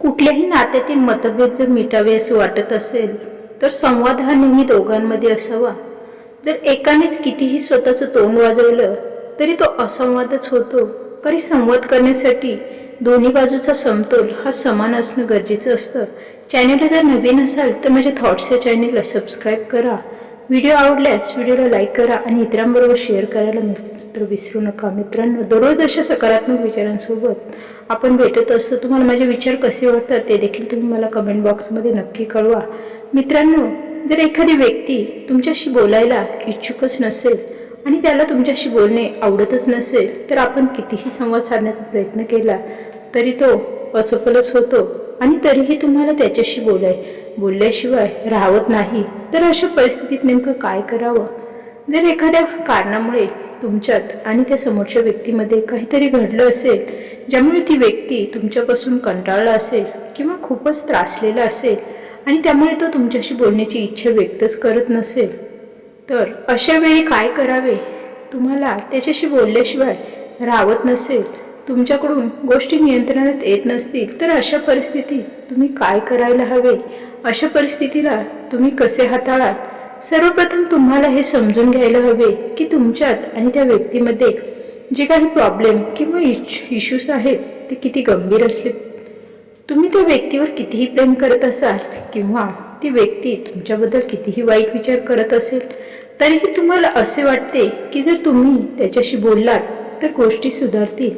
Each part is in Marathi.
कुठल्याही नात्यातील मतभेद जर मिटावे असे वाटत असेल तर संवाद हा नेहमी दोघांमध्ये असावा. जर एकानेच कितीही स्वतःचं तोंड वाजवलं तरी तो असंवादच होतो. कारण संवाद करण्यासाठी दोन्ही बाजूचा समतोल हा समान असणं गरजेचं असतं. चॅनलला जर नवीन असाल तर माझ्या थॉट्स या चॅनलला सबस्क्राईब करा. व्हिडिओ आवडल्यास व्हिडिओला लाईक करा आणि इतरांबरोबर शेअर करायला मित्र विसरू नका. मित्रांनो दररोज अशा सकारात्मक विचारांसोबत आपण भेटत असतो. तुम्हाला माझे विचार कसे वाटतात ते देखील तुम्ही मला कमेंट बॉक्समध्ये नक्की कळवा. मित्रांनो जर एखादी व्यक्ती तुमच्याशी बोलायला इच्छुकच नसेल आणि त्याला तुमच्याशी बोलणे आवडतच नसेल तर आपण कितीही संवाद साधण्याचा प्रयत्न केला तरी तो असफलच होतो आणि तरीही तुम्हाला त्याच्याशी बोलाय बोलल्याशिवाय राहत नाही तर अशा परिस्थितीत नेमकं काय करावं? जर एखाद्या कारणामुळे तुमच्यात आणि त्या समोरच्या व्यक्तीमध्ये काहीतरी घडलं असेल ज्यामुळे ती व्यक्ती तुमच्यापासून कंटाळला असेल किंवा खूपच त्रासलेला असेल आणि त्यामुळे तो तुमच्याशी बोलण्याची इच्छा व्यक्तच करत नसेल तर अशा वेळी काय करावे? तुम्हाला त्याच्याशी बोलल्याशिवाय राहत नसेल तुमच्याकडून गोष्टी नियंत्रणात येत नसतील तर अशा परिस्थितीत तुम्ही काय करायला हवे? अशा परिस्थितीला तुम्ही कसे हाताळाल? सर्वप्रथम तुम्हाला हे समजून घ्यायला हवे की तुमच्यात आणि त्या व्यक्तीमध्ये जे काही प्रॉब्लेम किंवा इश्यूज आहेत ते किती गंभीर असले. तुम्ही त्या व्यक्तीवर कितीही प्रेम करत असाल किंवा ती व्यक्ती तुमच्याबद्दल कितीही वाईट विचार करत असेल तरीही तुम्हाला असे वाटते की जर तुम्ही त्याच्याशी बोललात तर गोष्टी सुधारतील.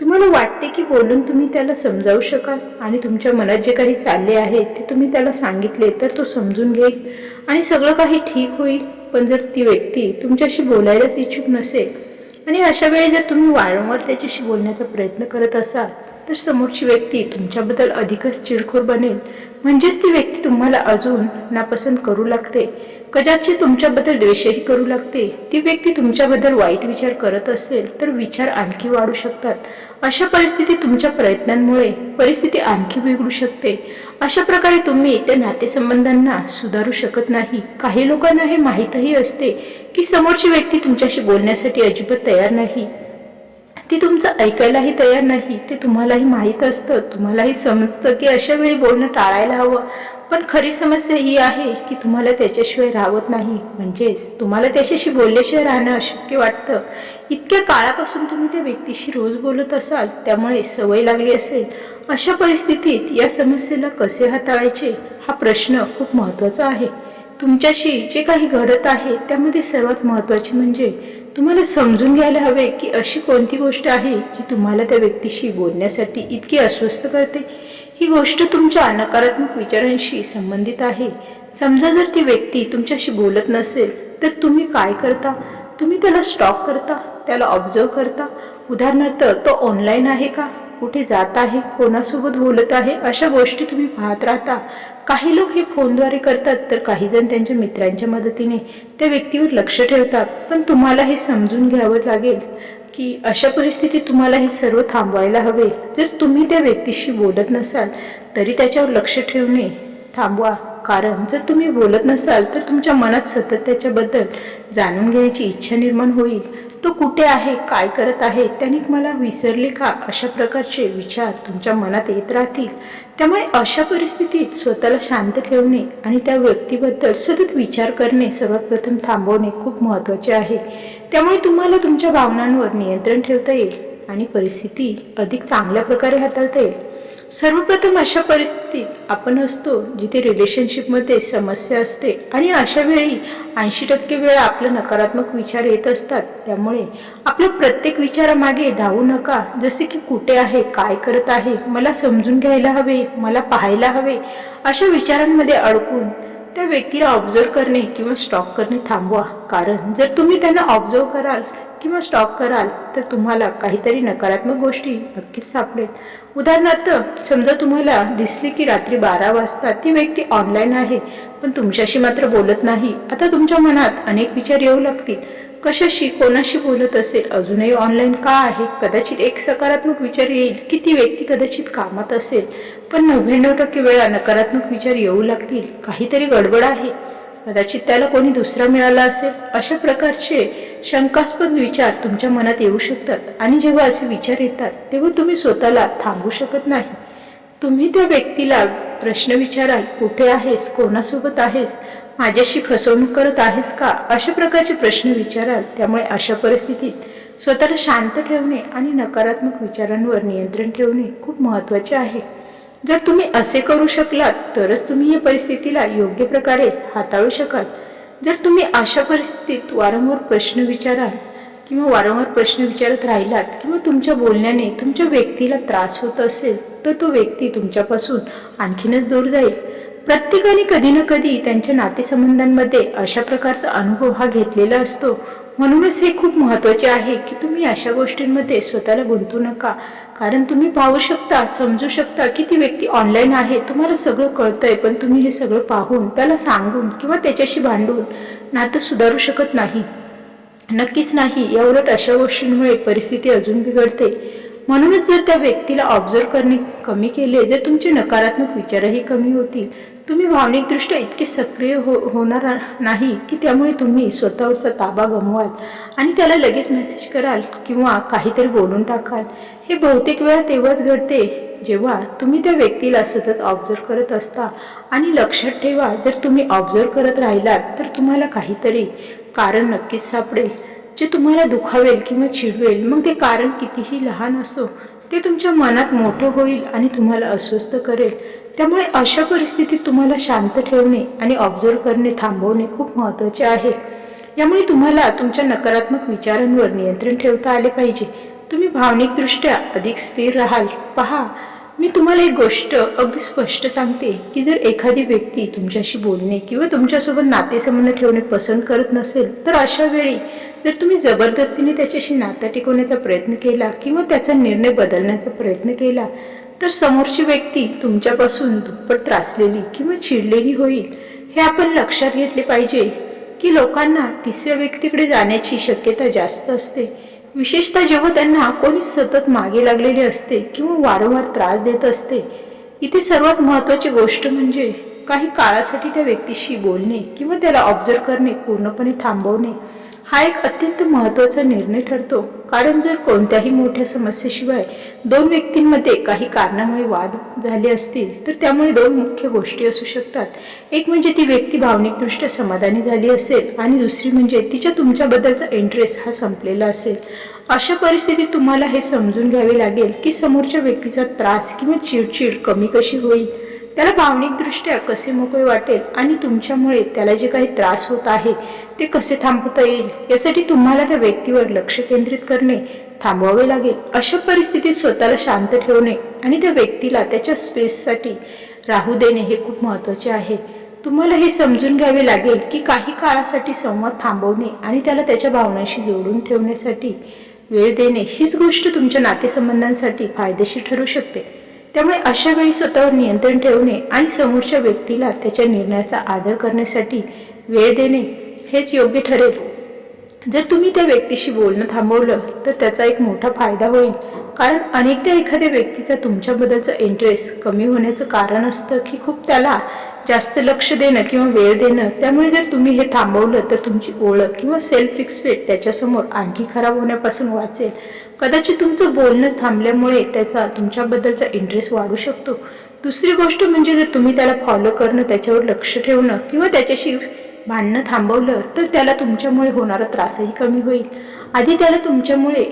तुम्हाला वाटते की बोलून तुम्ही त्याला समजावू शकाल? आणि तुमच्या मनात जे काही चालले आहे ते तुम्ही त्याला सांगितले तर तो समजून घेईल. आणि सगळं काही ठीक होईल. पण जर ती व्यक्ती तुमच्याशी बोलायलाच इच्छुक नसेल आणि अशा वेळी जर तुम्ही वारंवार त्याच्याशी बोलण्याचा प्रयत्न करत असाल तर समोरची व्यक्ती तुमच्याबद्दल अधिकच चिडखोर बनेल. म्हणजेच ती व्यक्ती तुम्हाला अजून नापसंत करू लागते. कदाचित तुमच्याबद्दल द्वेषही करू लागते. ती व्यक्ती तुमच्याबद्दल वाईट विचार करत असेल तर विचार आणखी वाढू शकतात. अशा परिस्थितीत तुमच्या प्रयत्नांमुळे परिस्थिती आणखी बिघडू शकते. अशा प्रकारे तुम्ही त्या नातेसंबंधांना सुधारू शकत नाही. काही लोकांना हे माहीतही असते की समोरची व्यक्ती तुमच्याशी बोलण्यासाठी अजिबात तयार नाही. ती तुमचं ऐकायलाही तयार नाही. ते तुम्हालाही माहीत असतं. तुम्हालाही समजतं की अशा वेळी बोलणं टाळायला हवं. पण खरी समस्या ही आहे की तुम्हाला त्याच्याशिवाय राहत नाही. म्हणजेच तुम्हाला त्याच्याशी बोलल्याशिवाय राहणं अशक्य वाटतं. इतक्या काळापासून तुम्ही त्या व्यक्तीशी रोज बोलत असाल त्यामुळे सवय लागली असेल अशा परिस्थितीत या समस्येला कसे हाताळायचे हा प्रश्न खूप महत्त्वाचा आहे. तुमच्याशी जे काही घडत आहे त्यामध्ये सर्वात महत्त्वाचे म्हणजे तुम्हाला समजून घ्यायला हवे की अशी कोणती गोष्ट आहे जी तुम्हाला त्या व्यक्तीशी बोलण्यासाठी इतकी अस्वस्थ करते? ही गोष्ट तुमच्या नकारात्मक विचारांशी संबंधित आहे. समजा जर ती व्यक्ती तुमच्याशी बोलत नसेल तर तुम्ही काय करता? तुम्ही त्याला स्टॉक करता? त्याला ऑब्झर्व करता? उदाहरणार्थ तो ऑनलाईन आहे का? कुठे जात आहे? कोणासोबत बोलत आहे? अशा गोष्टी तुम्ही पाहत राहता. काही लोक हे फोनद्वारे करतात तर काही जण त्यांच्या मित्रांच्या मदतीने त्या व्यक्तीवर लक्ष ठेवतात. पण तुम्हाला हे समजून घ्यावं लागेल. की अशा परिस्थितीत तुम्हाला हे सर्व थांबवायला हवे. जर तुम्ही त्या व्यक्तीशी बोलत नसाल तरी त्याच्यावर लक्ष ठेवणे थांबवा. कारण जर तुम्ही बोलत नसाल तर तुमच्या मनात सतत त्याच्याबद्दल जाणून घेण्याची इच्छा निर्माण होईल. तो कुठे आहे काय करत आहे त्याने मला विसरले का? अशा प्रकारचे विचार तुमच्या मनात येत राहतील. त्यामुळे अशा परिस्थितीत स्वतःला शांत ठेवणे आणि त्या व्यक्तीबद्दल सतत विचार करणे सर्वात प्रथम थांबवणे खूप महत्त्वाचे आहे. त्यामुळे तुम्हाला तुमच्या भावनांवर नियंत्रण ठेवता येईल आणि परिस्थिती अधिक चांगल्या प्रकारे हाताळता येईल. सर्वप्रथम अशा परिस्थितीत आपण असतो जिथे रिलेशनशिपमध्ये समस्या असते आणि अशा वेळी ऐंशी टक्के वेळा आपले नकारात्मक विचार येत असतात. त्यामुळे आपल्या प्रत्येक विचारामागे धावू नका. जसे की कुठे आहे काय करत आहे मला समजून घ्यायला हवे मला पाहायला हवे अशा विचारांमध्ये अडकून त्या व्यक्तीला ऑब्झर्व करणे किंवा स्टॉक करणे थांबवा. कारण जर तुम्ही त्यांना ऑब्झर्व कराल किंवा स्टॉक कराल तर तुम्हाला काहीतरी नकारात्मक गोष्टी नक्कीच सापडेल. उदाहरणार्थ समजा तुम्हाला दिसले की रात्री बारा वाजता ती व्यक्ती ऑनलाईन आहे पण तुमच्याशी मात्र बोलत नाही. आता तुमच्या मनात अनेक विचार येऊ लागतील. कशाशी कोणाशी बोलत असेल? अजूनही ऑनलाईन का आहे? कदाचित एक सकारात्मक विचार येईल की ती व्यक्ती कदाचित कामात असेल. पण नव्याण्णव टक्के वेळा नकारात्मक विचार येऊ लागतील. काहीतरी गडबड आहे. कदाचित त्याला कोणी दुसरा मिळाला असेल. अशा प्रकारचे शंकास्पद विचार तुमच्या मनात येऊ शकतात आणि जेव्हा असे विचार येतात तेव्हा तुम्ही स्वतःला थांबू शकत नाही. तुम्ही त्या व्यक्तीला प्रश्न विचाराल कुठे आहेस? कोणासोबत आहेस? माझ्याशी फसवणूक करत आहेस का? अशा प्रकारचे प्रश्न विचाराल. त्यामुळे अशा परिस्थितीत स्वतःला शांत ठेवणे आणि नकारात्मक विचारांवर नियंत्रण ठेवणे खूप महत्त्वाचे आहे. जर तुम्ही असे करू शकलात तरच तुम्ही या परिस्थितीला योग्य प्रकारे हाताळू शकाल. जर तुम्ही अशा परिस्थितीत वारंवार प्रश्न विचाराल किंवा वारंवार प्रश्न विचारत राहिलात किंवा तुमच्या बोलण्याने तुमच्या व्यक्तीला त्रास होत असेल तर तो व्यक्ती तुमच्यापासून आणखीनच दूर जाईल. प्रत्येकाने कधी ना कधी त्यांच्या नातेसंबंधांमध्ये अशा प्रकारचा अनुभव हा घेतलेला असतो. म्हणूनच हे खूप महत्त्वाचे आहे की तुम्ही अशा गोष्टींमध्ये स्वतःला गुंतू नका. कारण तुम्ही पाहू शकता समजू शकता की ती व्यक्ती ऑनलाईन आहे. तुम्हाला सगळं कळतंय पण तुम्ही हे सगळं पाहून त्याला सांगून किंवा त्याच्याशी भांडून नातं सुधारू शकत नाही. नक्कीच नाही. याउलट अशा गोष्टींमुळे परिस्थिती अजून बिघडते. म्हणूनच जर त्या व्यक्तीला ऑब्झर्व करणे कमी केले जर तुमचे नकारात्मक विचारही कमी होतील तुम्ही भावनिकदृष्ट्या इतके सक्रिय हो होणार नाही की त्यामुळे तुम्ही स्वतःवरचा ताबा गमवाल आणि त्याला लगेच मेसेज कराल किंवा काहीतरी बोलून टाकाल. हे बहुतेक वेळा तेव्हाच घडते जेव्हा तुम्ही त्या व्यक्तीला सतत ऑब्झर्व करत असता आणि लक्षात ठेवा जर तुम्ही ऑब्झर्व करत राहिलात तर तुम्हाला काहीतरी कारण नक्कीच सापडेल. जे तुम्हाला दुखावेल किंवा चिडवेल मग ते कारण कितीही लहान असो ते तुमच्या मनात मोठं होईल आणि तुम्हाला अस्वस्थ करेल. त्यामुळे अशा परिस्थितीत तुम्हाला शांत ठेवणे आणि ऑब्झर्व करणे थांबवणे खूप महत्त्वाचे आहे. यामुळे तुम्हाला तुमच्या नकारात्मक विचारांवर नियंत्रण ठेवता आले पाहिजे. तुम्ही भावनिकदृष्ट्या अधिक स्थिर राहाल. पहा मी तुम्हाला एक गोष्ट अगदी स्पष्ट सांगते की जर एखादी व्यक्ती तुमच्याशी बोलणे किंवा तुमच्यासोबत नातेसंबंध ठेवणे पसंत करत नसेल तर अशा वेळी जर तुम्ही जबरदस्तीने त्याच्याशी नातं टिकवण्याचा प्रयत्न केला किंवा त्याचा निर्णय बदलण्याचा प्रयत्न केला तर समोरची व्यक्ती तुमच्यापासून दुप्पट त्रासलेली किंवा चिडलेली होईल हे आपण लक्षात घेतले पाहिजे की लोकांना तिसऱ्या व्यक्तीकडे जाण्याची शक्यता जास्त असते. विशेषतः जेव्हा त्यांना कोणी सतत मागे लागलेले असते किंवा वारंवार त्रास देत असते इथे सर्वात महत्त्वाची गोष्ट म्हणजे काही काळासाठी त्या व्यक्तीशी बोलणे किंवा त्याला ऑब्झर्व करणे पूर्णपणे थांबवणे. हा एक अत्यंत महत्त्वाचा निर्णय ठरतो. कारण जर कोणत्याही मोठ्या समस्येशिवाय दोन व्यक्तींमध्ये काही कारणामुळे वाद झाले असतील तर त्यामुळे दोन मुख्य गोष्टी असू शकतात. एक म्हणजे ती व्यक्ती भावनिकदृष्ट्या समाधानी झाली असेल आणि दुसरी म्हणजे तिच्या तुमच्याबद्दलचा इंटरेस्ट हा संपलेला असेल. अशा परिस्थितीत तुम्हाला हे समजून घ्यावे लागेल की समोरच्या व्यक्तीचा त्रास किंवा चिडचिड कमी कशी होईल? त्याला भावनिकदृष्ट्या कसे मोकळे वाटेल आणि तुमच्यामुळे त्याला जे काही त्रास होत आहे ते कसे थांबवता येईल यासाठी तुम्हाला त्या व्यक्तीवर लक्ष केंद्रित करणे थांबवावे लागेल. अशा परिस्थितीत स्वतःला शांत ठेवणे आणि त्या व्यक्तीला त्याच्या स्पेससाठी राहू देणे हे खूप महत्त्वाचे आहे. तुम्हाला हे समजून घ्यावे लागेल की काही काळासाठी संवाद थांबवणे आणि त्याला त्याच्या भावनांशी जोडून ठेवण्यासाठी वेळ देणे हीच गोष्ट तुमच्या नातेसंबंधांसाठी फायदेशीर ठरू शकते. त्यामुळे अशा वेळी स्वतःवर नियंत्रण ठेवणे आणि समोरच्या व्यक्तीला त्याच्या निर्णयाचा आदर करण्यासाठी वेळ देणे हेच योग्य ठरेल. जर तुम्ही त्या व्यक्तीशी बोलणं थांबवलं तर त्याचा एक मोठा फायदा होईल. कारण अनेकदा एखाद्या व्यक्तीचा तुमच्याबद्दलचा इंटरेस्ट कमी होण्याचं कारण असतं की खूप त्याला जास्त लक्ष देणं किंवा वेळ देणं. त्यामुळे जर तुम्ही हे थांबवलं तर तुमची ओळख किंवा सेल्फ रिस्पेक्ट त्याच्यासमोर आणखी खराब होण्यापासून वाचेल. कदाचित तुमचं बोलणं थांबल्यामुळे त्याचा तुमच्याबद्दलचा इंटरेस्ट वाढू शकतो. दुसरी गोष्ट म्हणजे जर तुम्ही त्याला फॉलो करणं त्याच्यावर लक्ष ठेवणं किंवा त्याच्याशी भांडणं थांबवलं तर त्याला तुमच्यामुळे होणारा त्रासही कमी होईल. आधी त्याला तुमच्यामुळे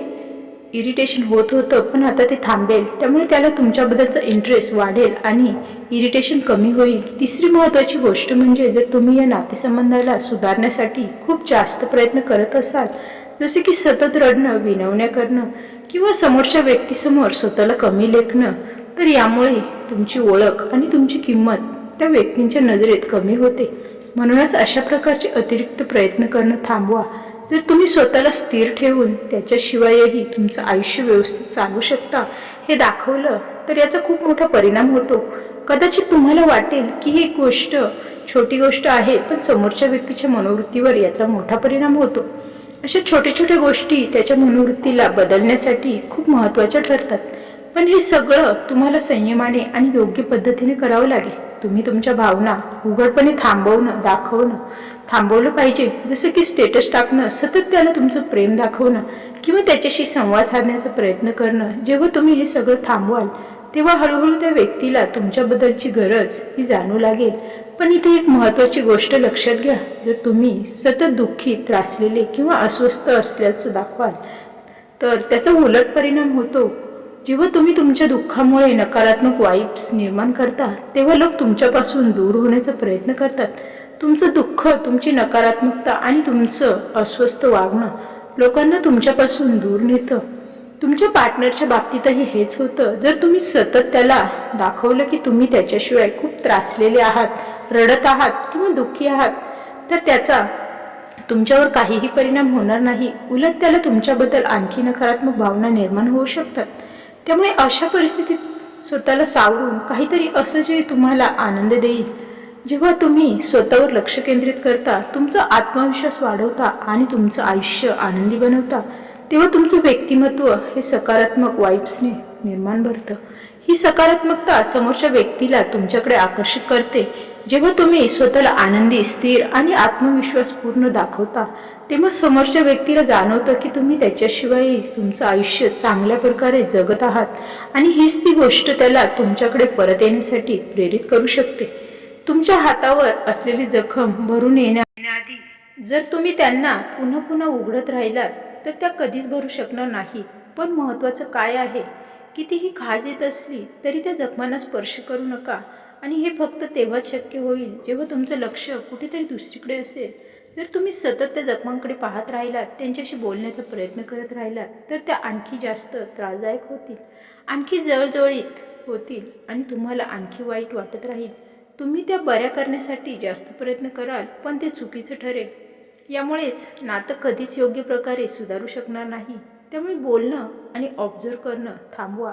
इरिटेशन होत होतं पण आता ते थांबेल. त्यामुळे त्याला तुमच्याबद्दलचा इंटरेस्ट वाढेल आणि इरिटेशन कमी होईल. तिसरी महत्त्वाची गोष्ट म्हणजे जर तुम्ही या नातेसंबंधाला सुधारण्यासाठी खूप जास्त प्रयत्न करत असाल जसे की सतत रडणं विनवण्या करणं किंवा समोरच्या व्यक्तीसमोर स्वतःला कमी लेखणं तर यामुळे तुमची ओळख आणि तुमची किंमत त्या व्यक्तींच्या नजरेत कमी होते. म्हणूनच अशा प्रकारचे अतिरिक्त प्रयत्न करणं थांबवा. जर तुम्ही स्वतःला स्थिर ठेवून त्याच्याशिवायही तुमचं आयुष्य व्यवस्थित चालू शकता हे दाखवलं तर याचा खूप मोठा परिणाम होतो. कदाचित तुम्हाला वाटेल की ही गोष्ट छोटी गोष्ट आहे पण समोरच्या व्यक्तीच्या मनोवृत्तीवर याचा मोठा परिणाम होतो. अशा छोट्या छोट्या गोष्टी त्याच्या मनोवृत्तीला बदलण्यासाठी खूप महत्त्वाच्या ठरतात. पण हे सगळं तुम्हाला संयमाने आणि योग्य पद्धतीने करावं लागेल. तुम्ही तुमच्या भावना उघडपणे थांबवणं दाखवणं थांबवलं पाहिजे. जसं की स्टेटस टाकणं सतत त्याला तुमचं प्रेम दाखवणं किंवा त्याच्याशी संवाद साधण्याचा प्रयत्न करणं. जेव्हा तुम्ही हे सगळं थांबवाल तेव्हा हळूहळू त्या व्यक्तीला तुमच्याबद्दलची गरज ही जाणू लागेल. पण इथे एक महत्त्वाची गोष्ट लक्षात घ्या. जर तुम्ही सतत दुःखी त्रासलेले किंवा अस्वस्थ असल्याचं दाखवाल तर त्याचा उलट परिणाम होतो. जेव्हा तुम्ही तुमच्या दुःखामुळे नकारात्मक वाईट्स निर्माण करता तेव्हा लोक तुमच्यापासून दूर होण्याचा प्रयत्न करतात. तुमचं दुःख तुमची नकारात्मकता आणि तुमचं अस्वस्थ वागणं लोकांना तुमच्यापासून दूर नेतं. तुमच्या पार्टनरच्या बाबतीतही हेच होतं. जर तुम्ही सतत त्याला दाखवलं की तुम्ही त्याच्याशिवाय खूप त्रासलेले आहात रडत आहात किंवा दुःखी आहात तर त्याचा तुमच्यावर काहीही परिणाम होणार नाही. उलट त्याला तुमच्याबद्दल आणखी नकारात्मक भावना निर्माण होऊ शकतात. त्यामुळे अशा परिस्थितीत स्वतःला सावरून काहीतरी असं जे तुम्हाला आनंद देईल जेव्हा तुम्ही स्वतःवर लक्ष केंद्रित करता तुमचा आत्मविश्वास वाढवता आणि तुमचं आयुष्य आनंदी बनवता तेव्हा तुमचं व्यक्तिमत्व हे सकारात्मक वाईब्सने निर्माण भरतं. ही सकारात्मकता समोरच्या व्यक्तीला तुमच्याकडे आकर्षित करते जेव्हा तुम्ही स्वतःला आनंदी स्थिर आणि आत्मविश्वास पूर्ण दाखवता तेव्हा समोरच्या व्यक्तीला जाणवतं की तुम्ही त्याच्याशिवाय तुमचं आयुष्य चांगल्या प्रकारे जगत आहात आणि हीच ती गोष्ट त्याला तुमच्याकडे परत येण्यासाठी प्रेरित करू शकते. तुमच्या हातावर असलेली जखम भरून येण्याआधी जर तुम्ही त्यांना पुन्हा पुन्हा उघडत राहिलात तर त्या कधीच भरू शकणार नाही. पण महत्त्वाचं काय आहे? कितीही खाज येत असली तरी त्या जखमांना स्पर्श करू नका. आणि हे फक्त तेव्हाच शक्य होईल जेव्हा तुमचं लक्ष कुठेतरी दुसरीकडे असेल. जर तुम्ही सतत त्या जखमांकडे पाहत राहिलात त्यांच्याशी बोलण्याचा प्रयत्न करत राहिलात तर त्या आणखी जास्त त्रासदायक होतील. आणखी जळजळीत होतील आणि तुम्हाला आणखी वाईट वाटत राहील. तुम्ही त्या बऱ्या करण्यासाठी जास्त प्रयत्न कराल पण ते चुकीचं ठरेल. यामुळेच नातं कधीच योग्य प्रकारे सुधारू शकणार नाही. त्यामुळे बोलणं आणि ऑब्झर्व करणं थांबवा.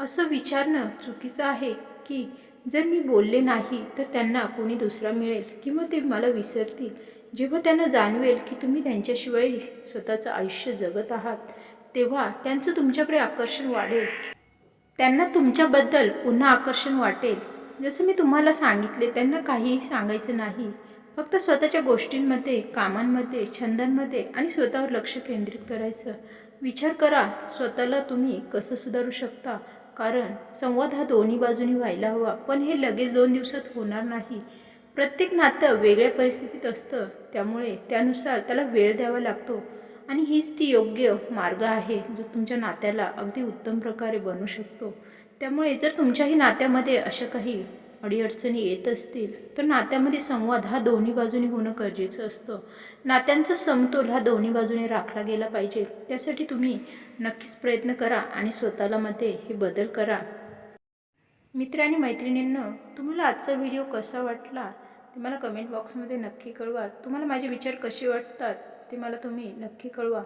असं विचारणं चुकीचं आहे की जर मी बोलले नाही तर त्यांना कोणी दुसरा मिळेल किंवा ते मला विसरतील. जेव्हा त्यांना जाणवेल की तुम्ही त्यांच्याशिवाय स्वतःचं आयुष्य जगत आहात तेव्हा त्यांचं तुमच्याकडे आकर्षण वाढेल. त्यांना तुमच्याबद्दल पुन्हा आकर्षण वाटेल. जसं मी तुम्हाला सांगितले त्यांना काहीही सांगायचं नाही. फक्त स्वतःच्या गोष्टींमध्ये कामांमध्ये छंदांमध्ये आणि स्वतःवर लक्ष केंद्रित करायचं. विचार करा स्वतःला तुम्ही कसं सुधारू शकता? कारण संवाद हा दोन्ही बाजूनी व्हायला हवा पण हे लगेच दोन दिवसात होणार नाही. प्रत्येक नातं वेगळ्या परिस्थितीत असतं त्यामुळे त्यानुसार त्याला वेळ द्यावा लागतो. आणि हीच ती योग्य मार्ग आहे जो तुमच्या नात्याला अगदी उत्तम प्रकारे बनवू शकतो. त्यामुळे जर तुमच्याही नात्यामध्ये अशा काही अडीअडचणी येत असतील तर नात्यामध्ये संवाद हा दोन्ही बाजूनी होणं गरजेचं असतं. नात्यांचा समतोल हा दोन्ही बाजूने राखला गेला पाहिजे. त्यासाठी तुम्ही नक्कीच प्रयत्न करा आणि स्वतःला मध्ये हे बदल करा. मित्र आणि मैत्रिणींनं तुम्हाला आजचा व्हिडिओ कसा वाटला? ते मला कमेंट बॉक्समध्ये नक्की कळवा. तुम्हाला माझे विचार कसे वाटतात? ते मला तुम्ही नक्की कळवा.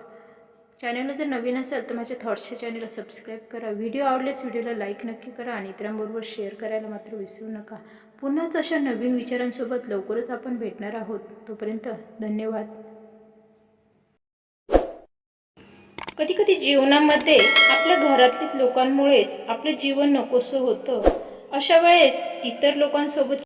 चॅनलला जर नवीन असेल तर माझ्या थॉट्सच्या चॅनलला सबस्क्राईब करा. व्हिडिओ आवडल्यास व्हिडिओला लाईक नक्की करा आणि इतरांबरोबर शेअर करायला मात्र विसरू नका. पुन्हाच अशा नवीन विचारांसोबत लवकरच आपण भेटणार आहोत. तोपर्यंत धन्यवाद. कधी कधी जीवनामध्ये आपल्या घरातलीच लोकांमुळेच आपलं जीवन नकोसं होतं. अशा वेळेस इतर लोकांसोबत